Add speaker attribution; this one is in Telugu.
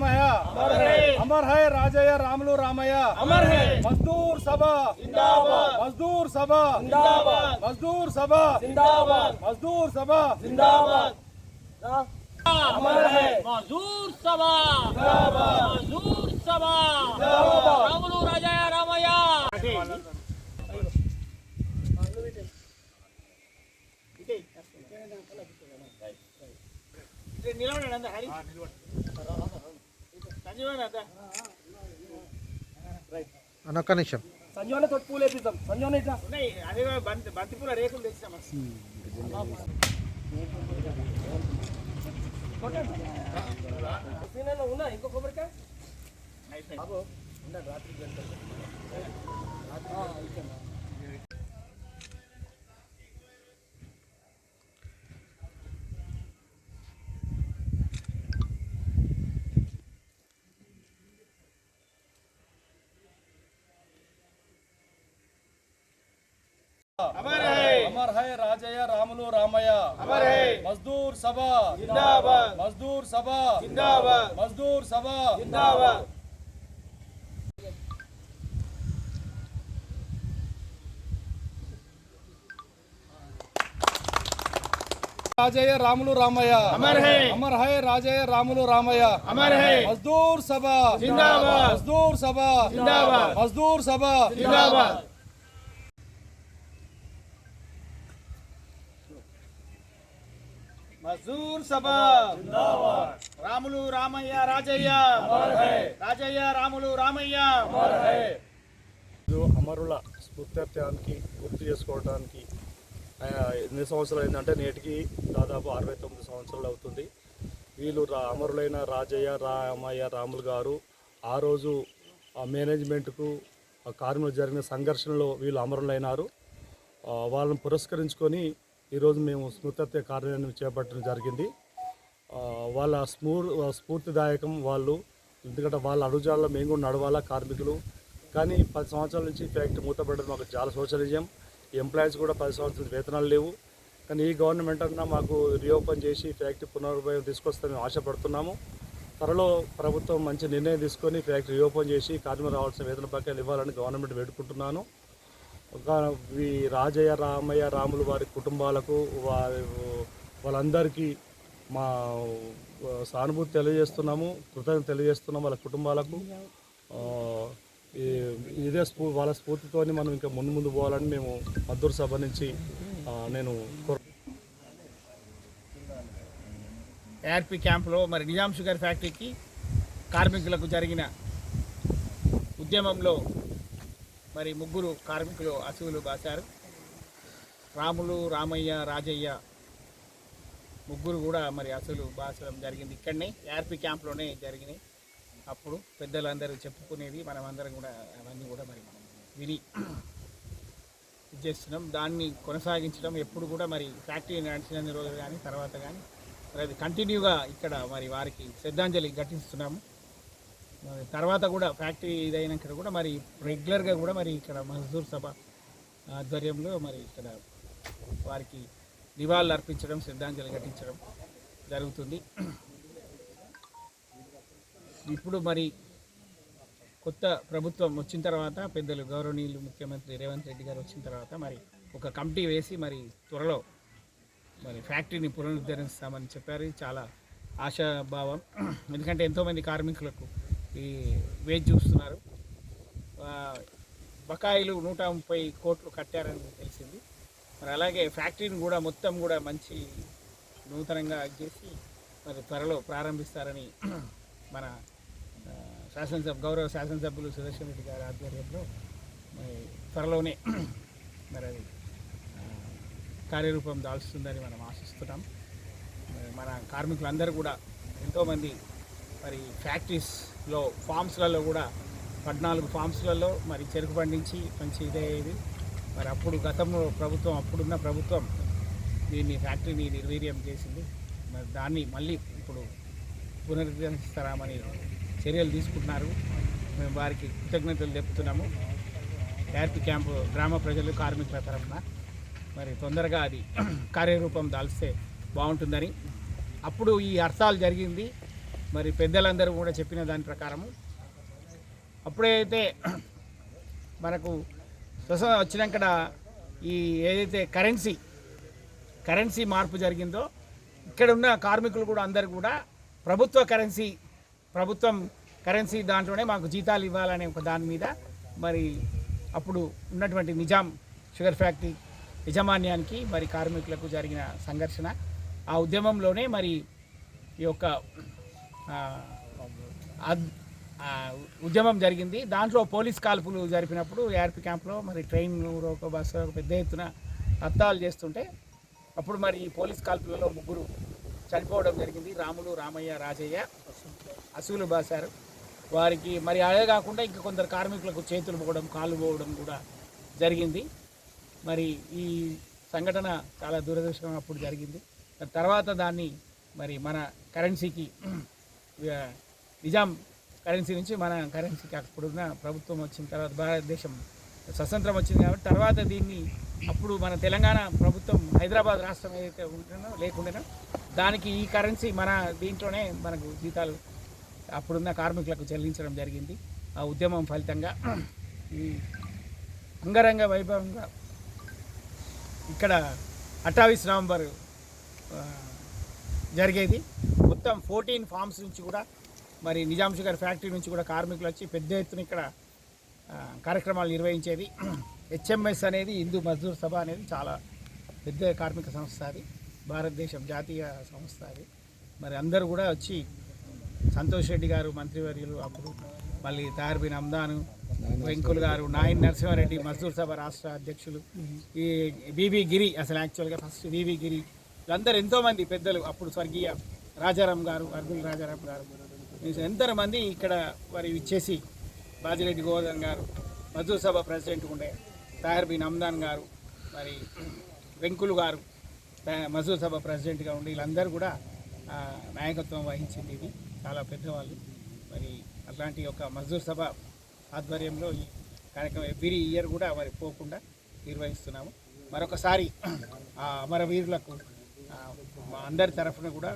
Speaker 1: रामय अमर है
Speaker 2: अमर है
Speaker 1: राजय रामलू
Speaker 2: रामया
Speaker 1: अमर है
Speaker 2: मजदूर
Speaker 1: सभा मजदूर
Speaker 2: सभा
Speaker 1: मजदूर सभा मजदूर सभा
Speaker 2: जिंदाबाद अमर है
Speaker 3: मजदूर सभा मजदूर
Speaker 4: అనొక్క నిమిషం.
Speaker 1: సంజోనే తోటి పూలు వేపిద్దాం. సంజోనే ఇట్లా.
Speaker 3: బంతి బంతి పూల రేకులు తెచ్చాం
Speaker 1: ఉన్నా ఇంకో కొబ్బరికాయ? రాత్రి रामया।
Speaker 2: अमर है।
Speaker 1: मजदूर सभा।
Speaker 2: जिंदाबाद।
Speaker 1: मजदूर सभा।
Speaker 2: जिंदाबाद।
Speaker 1: मजदूर सभा।
Speaker 2: जिंदाबाद।
Speaker 1: राजय रामलू रामया।
Speaker 2: अमर है।
Speaker 1: अमर है राजय रामलू रामया।
Speaker 2: अमर है।
Speaker 1: मजदूर सभा।
Speaker 2: जिंदाबाद।
Speaker 1: मजदूर सभा।
Speaker 2: जिंदाबाद।
Speaker 1: मजदूर सभा।
Speaker 2: जिंदाबाद। హజూర్ సభ. రాములు రామయ్య రాజయ్య. రాజయ్య రాములు రామయ్య.
Speaker 5: అమరుల స్ఫూర్త్యానికి గుర్తు చేసుకోవడానికి ఎన్ని సంవత్సరాలు అయిందంటే నేటికి దాదాపు అరవై తొమ్మిది సంవత్సరాలు అవుతుంది. వీళ్ళు రా అమరులైన రాజయ్య రామయ్య రాములు గారు ఆ రోజు ఆ మేనేజ్మెంట్కు ఆ కార్మికులు జరిగిన సంఘర్షణలో వీళ్ళు అమరులైనారు. వాళ్ళని పురస్కరించుకొని ఈరోజు మేము స్మృతత్వ కార్యాలయం చేపట్టడం జరిగింది. వాళ్ళ స్ఫూర్ స్ఫూర్తిదాయకం వాళ్ళు ఎందుకంటే వాళ్ళ అడుగుజాడలో మేము కూడా నడవాలా కార్మికులు. కానీ పది సంవత్సరాల నుంచి ఫ్యాక్టరీ మూతపడడం మాకు చాలా శోచనీయం. ఎంప్లాయీస్ కూడా పది సంవత్సరాల వేతనాలు లేవు. కానీ ఈ గవర్నమెంట్ అన్నా మాకు రీఓపెన్ చేసి ఫ్యాక్టరీ పునరుపయోగం తీసుకొస్తామని ఆశపడుతున్నాము. త్వరలో ప్రభుత్వం మంచి నిర్ణయం తీసుకొని ఫ్యాక్టరీ రీఓపెన్ చేసి కార్మికులు రావాల్సిన వేతన బకాయిలు ఇవ్వాలని గవర్నమెంట్ వేడుకుంటున్నాను. ఈ రాజయ్య రామయ్య రాములు వారి కుటుంబాలకు వారి వాళ్ళందరికీ మా సానుభూతి తెలియజేస్తున్నాము కృతజ్ఞత తెలియజేస్తున్నాము వాళ్ళ కుటుంబాలకు. ఇదే స్ఫూ వాళ్ళ స్ఫూర్తితోని మనం ఇంకా ముందు ముందు పోవాలని మేము మద్దూరు సభ నుంచి నేను కోరు
Speaker 3: ఏఆర్పి క్యాంప్లో మరి నిజాం షుగర్ ఫ్యాక్టరీకి కార్మికులకు జరిగిన ఉద్యమంలో మరి ముగ్గురు కార్మికులు అసువులు బాశారు. రాములు రామయ్య రాజయ్య ముగ్గురు కూడా మరి అసలు బాసడం జరిగింది. ఇక్కడనే ఏఆర్పి క్యాంప్లోనే జరిగినాయి. అప్పుడు పెద్దలందరూ చెప్పుకునేది మనం అందరం కూడా అవన్నీ కూడా మరి మనం విని ఇది చేస్తున్నాం. దాన్ని కొనసాగించడం ఎప్పుడు కూడా మరి ఫ్యాక్టరీ నడిచిన రోజులు కానీ తర్వాత కానీ మరి అది కంటిన్యూగా ఇక్కడ మరి వారికి శ్రద్ధాంజలి ఘటిస్తున్నాము. తర్వాత కూడా ఫ్యాక్టరీ ఇదైనాక కూడా మరి రెగ్యులర్గా కూడా మరి ఇక్కడ మజదూర్ సభ ఆధ్వర్యంలో మరి ఇక్కడ వారికి నివాళులు అర్పించడం శ్రద్ధాంజలి ఘటించడం జరుగుతుంది. ఇప్పుడు మరి కొత్త ప్రభుత్వం వచ్చిన తర్వాత పెద్దలు గౌరవనీయులు ముఖ్యమంత్రి రేవంత్ రెడ్డి గారు వచ్చిన తర్వాత మరి ఒక కమిటీ వేసి మరి త్వరలో మరి ఫ్యాక్టరీని పునరుద్ధరిస్తామని చెప్పారు. చాలా ఆశాభావం. ఎందుకంటే ఎంతోమంది కార్మికులకు ఈ వేచి చూస్తున్నారు. బకాయిలు నూట ముప్పై కోట్లు కట్టారని తెలిసింది. మరి అలాగే ఫ్యాక్టరీని కూడా మొత్తం కూడా మంచి నూతనంగా చేసి మరి త్వరలో ప్రారంభిస్తారని మన శాసనసభ గౌరవ శాసనసభ్యులు సుదర్శన్ రెడ్డి గారి ఆధ్వర్యంలో మరి త్వరలోనే మరి అది కార్యరూపం దాల్చుతుందని మనం ఆశిస్తున్నాం. మరి మన కార్మికులందరూ కూడా ఎంతోమంది మరి ఫ్యాక్టరీస్ లో ఫామ్స్లలో కూడా పద్నాలుగు ఫామ్స్లలో మరి చెరుకు పండించి మంచి ఇదయ్యేది. మరి అప్పుడు గతంలో ప్రభుత్వం అప్పుడున్న ప్రభుత్వం దీన్ని ఫ్యాక్టరీని నిర్వీర్యం చేసింది. మరి దాన్ని మళ్ళీ ఇప్పుడు పునరుద్ధరిస్తారామని చర్యలు తీసుకుంటున్నారు. మేము వారికి కృతజ్ఞతలు చెప్తున్నాము ఏఆర్పి క్యాంపు గ్రామ ప్రజలు కార్మికుల తరఫున మరి తొందరగా అది కార్యరూపం దాల్స్తే బాగుంటుందని. అప్పుడు ఈ అర్థాలు జరిగింది. మరి పెద్దలందరూ కూడా చెప్పిన దాని ప్రకారము. అప్పుడైతే మనకు స్వసం వచ్చినాక ఈ ఏదైతే కరెన్సీ కరెన్సీ మార్పు జరిగిందో ఇక్కడ ఉన్న కార్మికులు కూడా అందరు కూడా ప్రభుత్వ కరెన్సీ ప్రభుత్వం కరెన్సీ దాంట్లోనే మాకు జీతాలు ఇవ్వాలనే ఒక దాని మీద మరి అప్పుడు ఉన్నటువంటి నిజాం షుగర్ ఫ్యాక్టరీ యజమాన్యానికి మరి కార్మికులకు జరిగిన సంఘర్షణ. ఆ ఉద్యమంలోనే మరి ఈ యొక్క ఉద్యమం జరిగింది. దాంట్లో పోలీస్ కాల్పులు జరిపినప్పుడు ఏఆర్పి క్యాంప్లో మరి ట్రైన్ ఒక బస్సు ఒక పెద్ద ఎత్తున అద్దాలు చేస్తుంటే అప్పుడు మరి ఈ పోలీస్ కాల్పులలో ముగ్గురు చనిపోవడం జరిగింది. రాములు రామయ్య రాజయ్య అసూలు బాసారు. వారికి మరి అదే కాకుండా ఇంకా కొందరు కార్మికులకు చేతులు పోవడం కాళ్ళు పోవడం కూడా జరిగింది. మరి ఈ సంఘటన చాలా దురదృష్టం అప్పుడు జరిగింది. తర్వాత దాన్ని మరి మన కరెన్సీకి నిజాం కరెన్సీ నుంచి మన కరెన్సీకి అప్పుడున్న ప్రభుత్వం వచ్చిన తర్వాత భారతదేశం స్వతంత్రం వచ్చింది కాబట్టి తర్వాత దీన్ని అప్పుడు మన తెలంగాణ ప్రభుత్వం హైదరాబాద్ రాష్ట్రం ఏదైతే ఉంటుందో లేకుండానో దానికి ఈ కరెన్సీ మన దీంట్లోనే మనకు జీతాలు అప్పుడున్న కార్మికులకు చెల్లించడం జరిగింది. ఆ ఉద్యమం ఫలితంగా ఈ అంగరంగ వైభవంగా ఇక్కడ అఠావిస్ నవంబర్ జరిగేది. మొత్తం ఫోర్టీన్ ఫార్మ్స్ నుంచి కూడా మరి నిజాం షుగర్ ఫ్యాక్టరీ నుంచి కూడా కార్మికులు వచ్చి పెద్ద ఎత్తున ఇక్కడ కార్యక్రమాలు నిర్వహించేది. హెచ్ఎంఎస్ అనేది హిందూ మజ్దూర్ సభ అనేది చాలా పెద్ద కార్మిక సంస్థ అది. భారతదేశం జాతీయ సంస్థ అది. మరి అందరూ కూడా వచ్చి సంతోష్ రెడ్డి గారు మంత్రివర్యులు అప్పుడు మళ్ళీ తార్బిన్ అమ్దాను వెంకుల్ గారు నాయన్ నరసింహారెడ్డి మజ్దూర్ సభ రాష్ట్ర అధ్యక్షులు. ఈ బీబీ గిరి అసలు యాక్చువల్గా ఫస్ట్ బీబీ గిరి. వీళ్ళందరూ ఎంతోమంది పెద్దలు అప్పుడు స్వర్గీయ రాజారాం గారు అర్బుల్ రాజారాం గారు. ఎంతో మంది ఇక్కడ మరి ఇచ్చేసి బాజిరెడ్డి గోవర్ధన్ గారు మజ్దూర్ సభ ప్రెసిడెంట్ ఉండే తాహర్ బిన్ అమ్దాన్ గారు మరి వెంకులు గారు మజూర్ సభ ప్రెసిడెంట్గా ఉండి వీళ్ళందరూ కూడా నాయకత్వం వహించింది ఇది. చాలా పెద్దవాళ్ళు. మరి అట్లాంటి ఒక మజ్దూర్ సభ ఆధ్వర్యంలో ఈ కార్యక్రమం ఎవ్రీ ఇయర్ కూడా మరి పోకుండా నిర్వహిస్తున్నాము. మరొకసారి ఆ అమరవీరులకు మా అందరి తరఫున కూడా